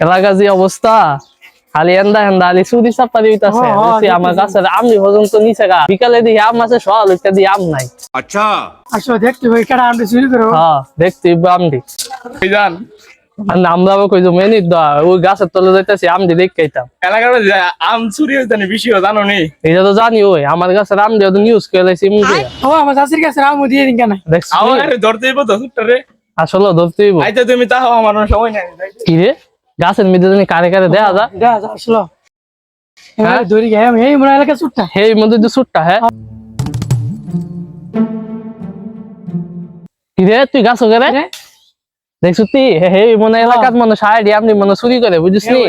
এলাকা যে অবস্থা খালি এন্দা হেন্দা খালি চুরি চাপা হ্যাঁ, হ্যাঁ, আমার কাছে আমি পর্যন্ত নিচে গা বিকালে দিয়ে আম আছে সকাল দিয়ে আম নাই। আচ্ছা।, আচ্ছা দেখতে ভাই কেডা আমটি চুরি করো? হ্যাঁ দেখতে মেনি দা ওই গাছের তলে যাইতাছি আম দিয়ে দেখাইতাম এলাকার আম চুরি হইতানি বেশি জানো নি? এটা তো জানি ওই আমার গাছে আম তো নিউজ কইলে সিম ও আমার আম দিয়ে দিন কেন? আরে ধরতেইবো তো আসলে ধরতেইবো আইতা তুমি তাও আমার সময় নাই। কি রে? গাছের মধ্যে জানি কারে কারে দেয়া যা। যা যা আসলো। হ্যাঁ? ধরি এই মোরা এলাকা চুটটা হেই মধ্যে যে সুটটা হ্যাঁ? রে তুই গাছ করে রে? দেখছ তুই? হে মনে এলাকাত মনে সাইড আমনি মনে চুরি করে বুঝিস নি?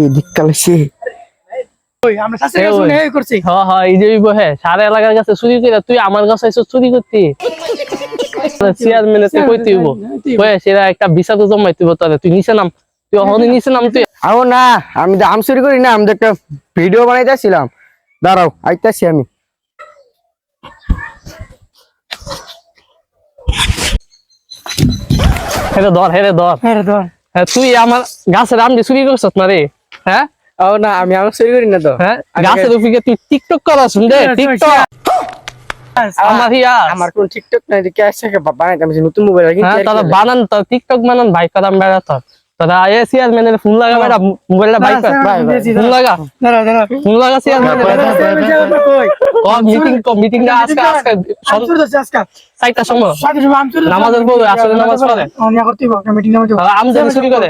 ওই আমরা শাশুড়ির এই কাছে ওই। শুনে এই করছি। হ হ এই যে বহে সারা এলাকার কাছে চুরি করে তুই আমার কাছে এসে চুরি করতি? চেয়ারম্যানে তুই কইতে হইব। ওই সেটা একটা বিচার তো জমাই তুই নিচে নাম। তুই অহনি নিচে নাম তুই? আও না আমি তো আম চুরি করি না আমি তো একটা ভিডিও বানাইতেছিলাম। দাঁড়াও আইতাছি আমি। হেরে ধর হেরে ধর। হ্যাঁ রে ধর। হ্যাঁ, তুই আমার গাছের আম দিয়ে চুরি করছিস না রে? হ্যাঁ? ও না আমি আম চুরি করি না তো। হ্যাঁ? গাছের উপরে তুই টিকটক করাস হ্যাঁ, টিকটক আমার ইয়া আমার কোন টিকটক নাই বানাইতে আমি নতুন মোবাইল হ্যাঁ তারা বানান তো টিকটক বানান ভাই করাম বেড়া তোর তোরা এ চেয়ারম্যানের ফোন লাগা বেড়া মোবাইলটা ভাই কর ভাই, ফোন লাগা? দাঁড়া দাঁড়া ফোন লাগা চেয়ারম্যানের কই? মিটিং মিটিং না আজকে আজকে আম চুরি করছে আজকে। সাইটটা সময়। আম নামাজের পড়বে, আসলে নামাজ পড়ে। অনিয়া করতে হবে মিটিং নামাজ আম জানি চুরি করে?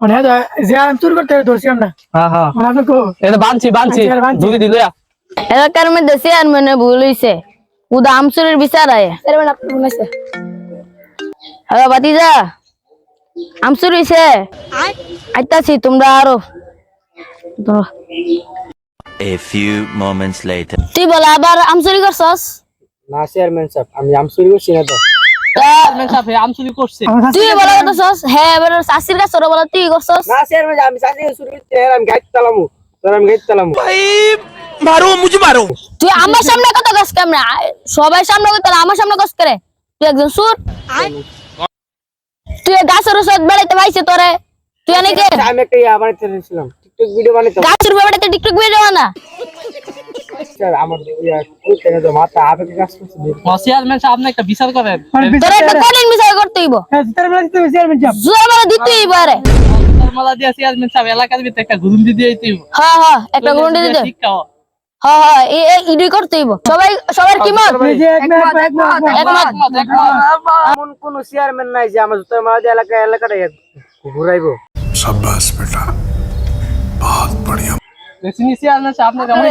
মানে যে আম করতে ধরছি আমরা। হ্যাঁ হ্যাঁ। মানে আপনি কো এটা বানছি বানছি। বানছি। দিল এলাকার মধ্যে চেয়ারম্যানে ভুল হইছে। উদা আমসুরের বিচার আয়। হ্যালো বাতিজা আমসুর হইছে? আইতাছি তোমরা আরও। A few moments later. তুই বলে আবার আমচুরি করছস? না চেয়ারম্যান সাহেব আমি আম চুরি করছি না তো। করছে। তুই বলে হ্যাঁ এবার কাছে তুই করছস? না চেয়ারম্যান আমি সাথে চুরি করছি আমি গাইতে তালামু তোর আমি গাইতে তালামু তুই আমার সামনে কথা কস কেমনে? সবাই সামনে তাহলে আমার সামনে কস করে তুই একজন সুর। তুই গাছের ওষুধ বেড়াইতে পাইছে তোরে? তুই অনেকে আমি একটা ইয়া বানাইতে চাইছিলাম। টিকটক ভিডিও বানাইতাম গাছের বেড়াইতে টিকটক ভিডিও না স্যার আমার ইয়া কইতে না তো মাথা আবেগে কাজ করছে চেয়ারম্যান সাহেব আপনি একটা বিচার করেন। তোরে একটা কঠিন বিষয় করতে হইব। হ্যাঁ তার বেলা চেয়ারম্যান সাহেব জোর দিতেই পারে মালা দিয়া চেয়ারম্যান সাহেব এলাকার ভিতরে একটা দিয়ে দিতে হ্যাঁ হ্যাঁ একটা দিতে। হ্যাঁ কোন চেয়ারম্যান নাই যে আমার জুতার মারা এলাকা এলাকাটা ঘুরাইবো। সাব্বাস বেটা। বহুত বড়িয়া। রেসিনি চেয়ারম্যান সাহেব আপনি কেমন